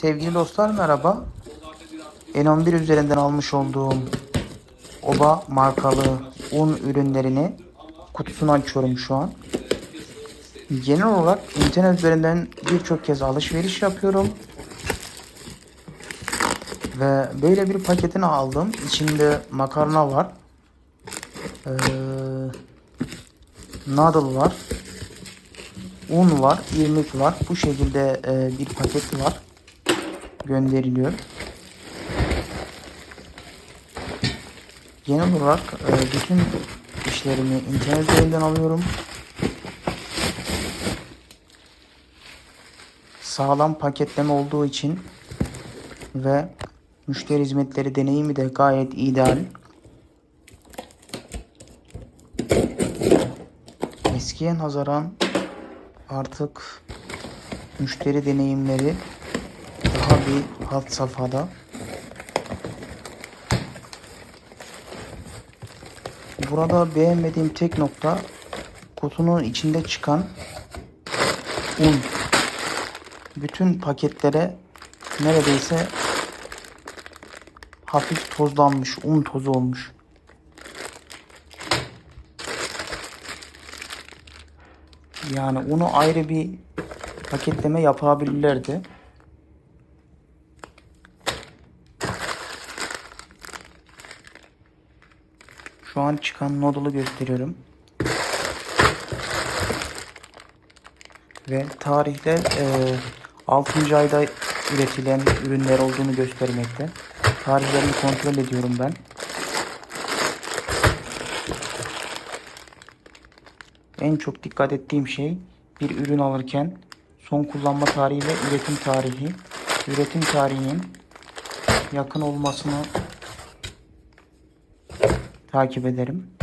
Sevgili dostlar merhaba. N11 üzerinden almış olduğum Oba markalı un ürünlerini kutusunu açıyorum şu an. Genel olarak internet üzerinden birçok kez alışveriş yapıyorum. Ve böyle bir paketini aldım. İçinde makarna var. Ee, noodle var. Un var, irmik var. Bu şekilde e, bir paket var. Gönderiliyor. Genel olarak e, bütün işlerimi internet üzerinden alıyorum. Sağlam paketleme olduğu için ve müşteri hizmetleri deneyimi de gayet ideal. Eskiye nazaran artık müşteri deneyimleri daha bir hat safhada. Burada beğenmediğim tek nokta kutunun içinde çıkan un. Bütün paketlere neredeyse hafif tozlanmış, un tozu olmuş. Yani onu ayrı bir paketleme yapabilirlerdi. Şu an çıkan noodle'ı gösteriyorum. Ve tarihler e, 6. ayda üretilen ürünler olduğunu göstermekte. Tarihlerini kontrol ediyorum ben. En çok dikkat ettiğim şey bir ürün alırken son kullanma tarihi ve üretim tarihi. Üretim tarihinin yakın olmasını takip ederim.